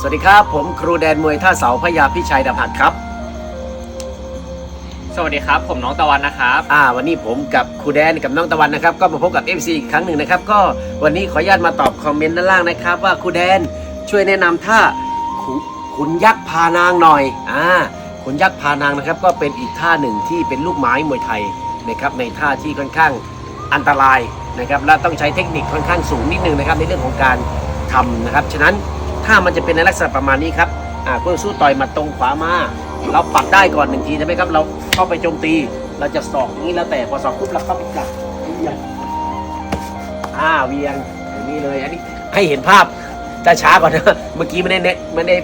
สวัสดีครับ ผมครูแดนมวยท่าเสาพยาพิชัยดำหัดครับ สวัสดีครับ ผมน้องตะวันนะครับ อ่า วันนี้ผมกับครูแดนกับน้องตะวันนะครับ ก็มาพบกับ FC อีกครั้งหนึ่งนะครับ ก็วันนี้ขออนุญาตมาตอบคอมเมนต์ด้านล่างนะครับ ว่าครูแดนช่วยแนะนำท่าขุขุนยักษ์พานางหน่อย อ่า ขุนยักษ์พานางนะครับ ก็เป็นอีกท่าหนึ่งที่เป็นลูกไม้มวยไทยนะครับ ในท่าที่ค่อนข้างอันตรายนะครับ และต้องใช้เทคนิคค่อนข้างสูงนิดนึงนะครับ ในเรื่องของการทำนะครับ ฉะนั้น ถ้ามันจะเป็นในลักษณะประมาณนี้ครับอ่าคู่ต่อสู้ต่อยหมาตรงขวามา เราปัดได้ก่อนหนึ่งทีใช่ไหมครับ เราเข้าไปโจมตี เราจะสอกอย่างนี้แล้วแต่พอสอกปุ๊บเราเข้าไปจับเวียงอ่าเวียงอย่างนี้เลย อันนี้ให้เห็นภาพจะช้าก่อนนะ เมื่อกี้ไม่ได้เน็ตไม่ได้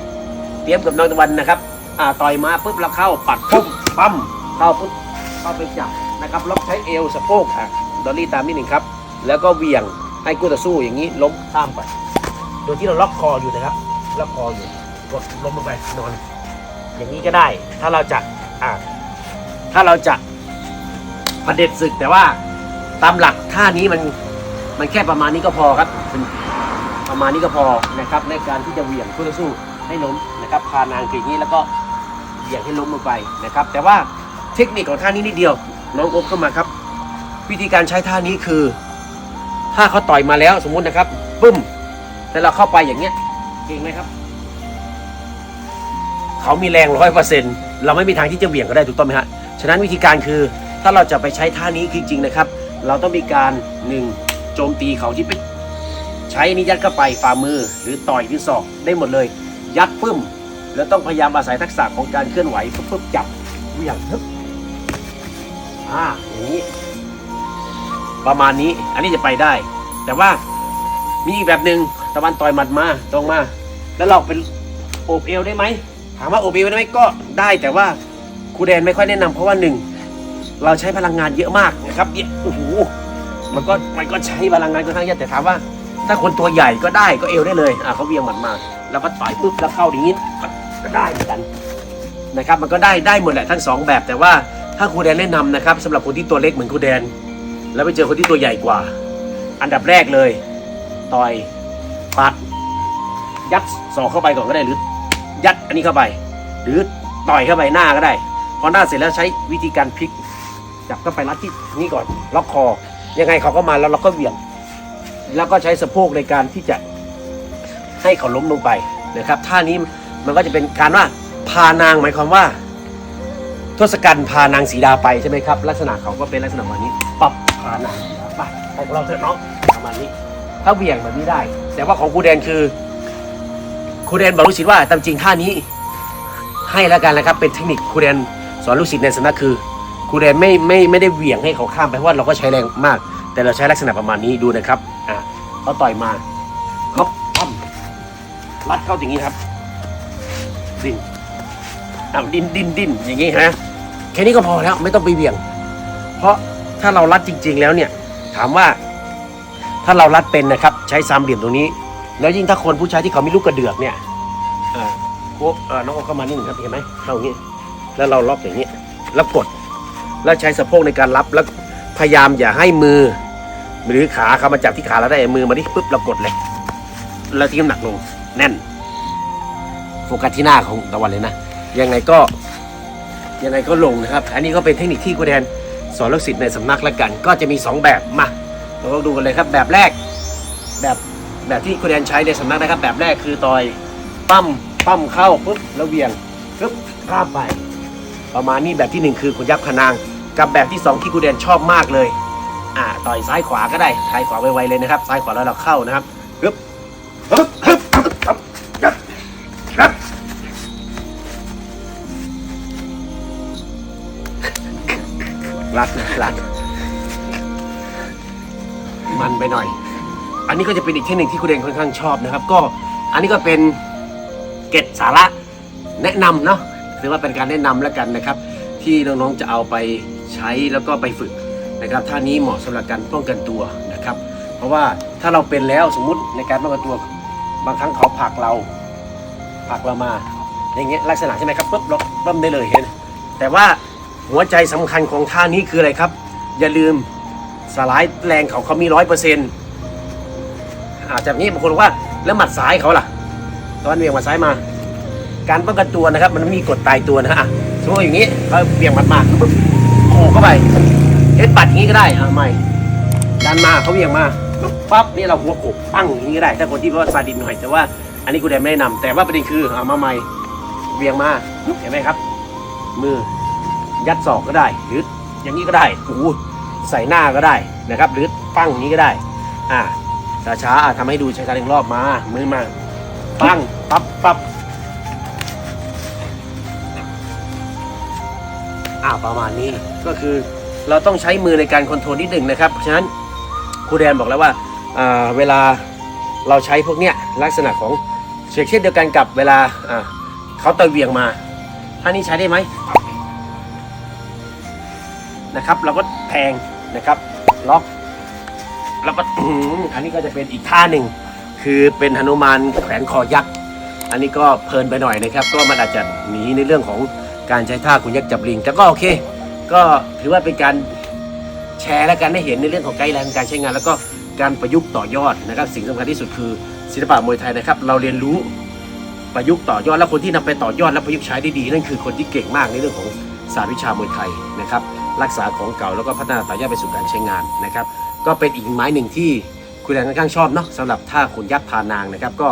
เตรียมกับน้องตะวันนะครับ อ่าต่อยมาปุ๊บเราเข้าปัดปุ๊บปั๊มเข้าปุ๊บเข้าไปจับนะครับล็อกใช้เอวสะโพกอะดอลลี่ตามนิดหนึ่งครับ แล้วก็เวียงให้กู้ต่อสู้อย่างนี้ล้มข้ามไป โดยที่เราล็อกคออยู่นะครับล็อกคออยู่กดล้มลงไปนอน อย่างนี้ก็ได้ ถ้าเราจะอ่าถ้าเราจะประเด็จศึกแต่ว่าตามหลักท่านี้มันมันแค่ประมาณนี้ก็พอครับประมาณนี้ก็พอนะครับ ในการที่จะเหวี่ยงคู่ต่อสู้ให้ล้มนะครับพานางคืออย่างนี้แล้วก็เหวี่ยงให้ล้มลงไปนะครับ แต่ว่าเทคนิคของท่านี้นิดเดียวน้องโอ๊บเข้ามาครับ วิธีการใช้ท่านี้คือ ถ้าเขาต่อยมาแล้วสมมุตินะครับปึ้ม แล้วเราเข้าไปอย่างเงี้ยเก่งไหมครับ เขามีแรงร้อยเปอร์เซ็นต์เราไม่มีทางที่จะเบี่ยงก็ได้ถูกต้องไหมฮะฉะนั้นวิธีการคือถ้าเราจะไปใช้ท่านี้จริงๆนะครับ เราต้องมีการหนึ่งโจมตีเขาที่ไปใช้นี่ยัดเข้าไปฝ่ามือหรือต่อยหรือศอกได้หมดเลย ยัดปึ้ม แล้วต้องพยายามอาศัยทักษะของการเคลื่อนไหวปุ๊บปุ๊บจับเหวี่ยงฮึบอ่าอย่างนี้ ประมาณนี้อันนี้จะไปได้ แต่ว่ามีอีกแบบหนึ่ง ตะวันต่อยหมัดมาตรงมา แล้วเราเป็นโอบเอวได้ไหมถามว่าโอบเอวได้ไหมก็ได้แต่ว่าครูแดนไม่ค่อยแนะนำเพราะว่าหนึ่งเราใช้พลังงานเยอะมากนะครับเนี่ยโอ้โหมันก็มันก็ใช้พลังงานค่อนข้างเยอะแต่ถามว่า ถ้าคนตัวใหญ่ก็ได้ก็เอวได้เลยอ่าเขาเวียงหมัดมาแล้วก็ต่อยปุ๊บแล้วเข้าอย่างนี้ก็ได้เหมือนกันนะครับ มันก็ได้ได้หมดแหละทั้งสองแบบ แต่ว่าถ้าครูแดนแนะนำนะครับสำหรับคนที่ตัวเล็กเหมือนครูแดน แล้วไปเจอคนที่ตัวใหญ่กว่า อันดับแรกเลย ต่อย ปัดยัดศอกเข้าไปก่อนก็ได้หรือ ยัดอันนี้เข้าไป หรือต่อยเข้าไปหน้าก็ได้พอหน้าเสร็จแล้วใช้วิธีการพลิกจับเข้าไปรัดที่นี่ก่อนล็อกคอ ยังไงเขาก็มาแล้วเราก็เหวี่ยง แล้วก็ใช้สะโพกในการที่จะให้เขาล้มลงไปนะครับท่านี้มันก็จะเป็นการว่าพานางหมายความว่า ทศกัณฐ์พานางสีดาไปใช่ไหมครับ ลักษณะเขาก็เป็นลักษณะแบบนี้ปับพานางไปไปของเราเถอะน้องประมาณนี้ ถ้าเหวี่ยงแบบนี้ได้ แต่ว่าของครูแดนคือครูแดนบอกลูกศิษย์ว่าตามจริงท่านี้ ให้แล้วกันนะครับ เป็นเทคนิคครูแดนสอนลูกศิษย์ในสำนักคือครูแดนไม่ไม่ไม่ได้เหวี่ยงให้เขาข้ามไปเพราะว่าเราก็ใช้แรงมาก แต่เราใช้ลักษณะประมาณนี้ดูนะครับอะเขาต่อยมาเขาปั้มรัดเข้าอย่างนี้ครับดิ้นอะดิ้นดิ้นดิ้นอย่างนี้ฮะแค่นี้ก็พอแล้วไม่ต้องไปเหวี่ยง เพราะถ้าเรารัดจริง ๆ แล้วเนี่ย ถามว่า ถ้าเรารัดเป็นนะครับ ใช้สามเหลี่ยมตรงนี้ แล้วยิ่งถ้าคนผู้ชายที่เขามีลูกกระเดือกเนี่ยอ่าโค้เอ่อน้องโอเข้ามานี่หนึ่งครับเห็นไหมเข้าอย่างนี้ แล้วเราล็อกอย่างนี้ แล้วกด แล้วใช้สะโพกในการรับแล้วพยายามอย่าให้มือ หรือขาเขามาจับที่ขาเราได้มือมาที่ปุ๊บเรากดเลยแล้วทิ้งน้ำหนักลงแน่น โฟกัสที่หน้าของตะวันเลยนะ ยังไงก็ยังไงก็ลงนะครับ อันนี้ก็เป็นเทคนิคที่กูแดนสอนลูกศิษย์ในสำนักแล้วกัน ก็จะมีสองแบบมา เราก็ดูกันเลยครับแบบแรก แบบแบบที่คุณแดนใช้ในสำนักนะครับ แบบแรกคือต่อยปั้มปั้มเข้าปุ๊บแล้วเวียงปุ๊บข้ามไป ประมาณนี้แบบที่หนึ่งคือคุณยักษ์พนางกับแบบที่สองที่คุณแดนชอบมากเลยอ่าต่อยซ้ายขวาก็ได้ซ้ายขวาไวๆเลยนะครับ ซ้ายขวาแล้วเราเข้านะครับปึ๊บปึ๊บปึ๊บปึ๊บปึ๊บปึ๊บปึ๊บรัดรัด มันไปหน่อย อันนี้ก็จะเป็นอีกเทคนิคที่คุณเดนค่อนข้างชอบนะครับ ก็อันนี้ก็เป็นเก็ดสาระแนะนำเนาะถือว่าเป็นการแนะนำแล้วกันนะครับ ที่น้องๆจะเอาไปใช้แล้วก็ไปฝึกนะครับท่านี้เหมาะสำหรับการป้องกันตัวนะครับ เพราะว่าถ้าเราเป็นแล้วสมมุติในการป้องกันตัวบางครั้งเขาผลักเราผลักเรามาอย่างเงี้ยลักษณะใช่ไหมครับปุ๊บเราเริ่มได้เลยเห็น แต่ว่าหัวใจสำคัญของท่านี้คืออะไรครับ อย่าลืม สลายแรงเขาเขามีร้อยเปอร์เซ็นต์อาจจะนี้บางคนบอกว่าแล้วหมัดซ้ายเขาล่ะ ตอนเบี่ยงหมาซ้ายมา การป้องกันตัวนะครับ มันมีกฎตายตัวนะฮะอะสมมติอย่างนี้เขาเบี่ยงหมันมาปุ๊บโขกเข้าไปเฮ็ดปัดอย่างนี้ก็ได้อะไม่ดันมาเขาเบี่ยงมาปุ๊บปั๊บนี่เราหัวโขกปั้งอย่างนี้ก็ได้ ถ้าคนที่ว่าซาดินหน่อยแต่ว่าอันนี้กูแดนไม่แนะนำแต่ว่าประเด็นคือเอามาใหม่เบี่ยงมาเห็นไหมครับ มือยัดศอกก็ได้ หรืออย่างนี้ก็ได้โอ้ ใส่หน้าก็ได้นะครับ หรือปั้งอย่างนี้ก็ได้ อ่าช้าๆอะทำให้ดูช้าๆหนึ่งรอบมามือมาปั้งปั๊บปั๊บอ่าประมาณนี้ก็คือเราต้องใช้มือในการคอนโทรลนิดหนึ่งนะครับ ฉะนั้นครูแดนบอกแล้วว่าอ่าเวลาเราใช้พวกเนี้ยลักษณะของเช่นเดียวกันกับเวลาอ่าเขาตะเวียงมาท่านี้ใช้ได้ไหมนะครับ เราก็แทง นะครับล็อกแล้วก็อันนี้ก็จะเป็นอีกท่าหนึ่ง คือเป็นหนุมานแขวนคอยักษ์อันนี้ก็เพลินไปหน่อยนะครับก็มันอาจจะหนีในเรื่องของการใช้ท่าขุนยักษ์จับลิง แต่ก็โอเค ก็ถือว่าเป็นการแชร์และการได้เห็นในเรื่องของไกด์ไลน์การใช้งาน แล้วก็การประยุกต์ต่อยอดนะครับ สิ่งสำคัญที่สุดคือศิลปะมวยไทยนะครับ เราเรียนรู้ประยุกต์ต่อยอด และคนที่นำไปต่อยอดและประยุกต์ใช้ได้ดี นั่นคือคนที่เก่งมากในเรื่องของศาสตร์วิชามวยไทยนะครับ รักษาของเก่าแล้วก็พัฒนาต่อยอดไปสู่การใช้งานนะครับ ก็เป็นอีกไม้หนึ่งที่คุณแดนค่อนข้างชอบเนาะสำหรับท่าขุนยักษ์พานางนะครับ ก็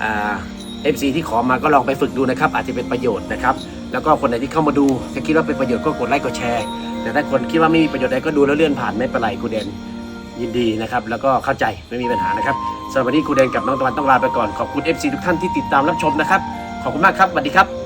เอฟซีที่ขอมาก็ลองไปฝึกดูนะครับ อาจจะเป็นประโยชน์นะครับ แล้วก็คนไหนที่เข้ามาดูถ้าคิดว่าเป็นประโยชน์ก็กดไลค์กดแชร์แต่ถ้าคนคิดว่าไม่มีประโยชน์ใดก็ดูแล้วเลื่อนผ่านไม่เป็นไรคุณเดนยินดีนะครับแล้วก็เข้าใจไม่มีปัญหานะครับสำหรับวันนี้คุณเดนกับน้องตะวันต้องลาไปก่อนขอบคุณ FC ทุกท่านที่ติดตามรับชมนะครับขอบคุณมากครับสวัสดีครับ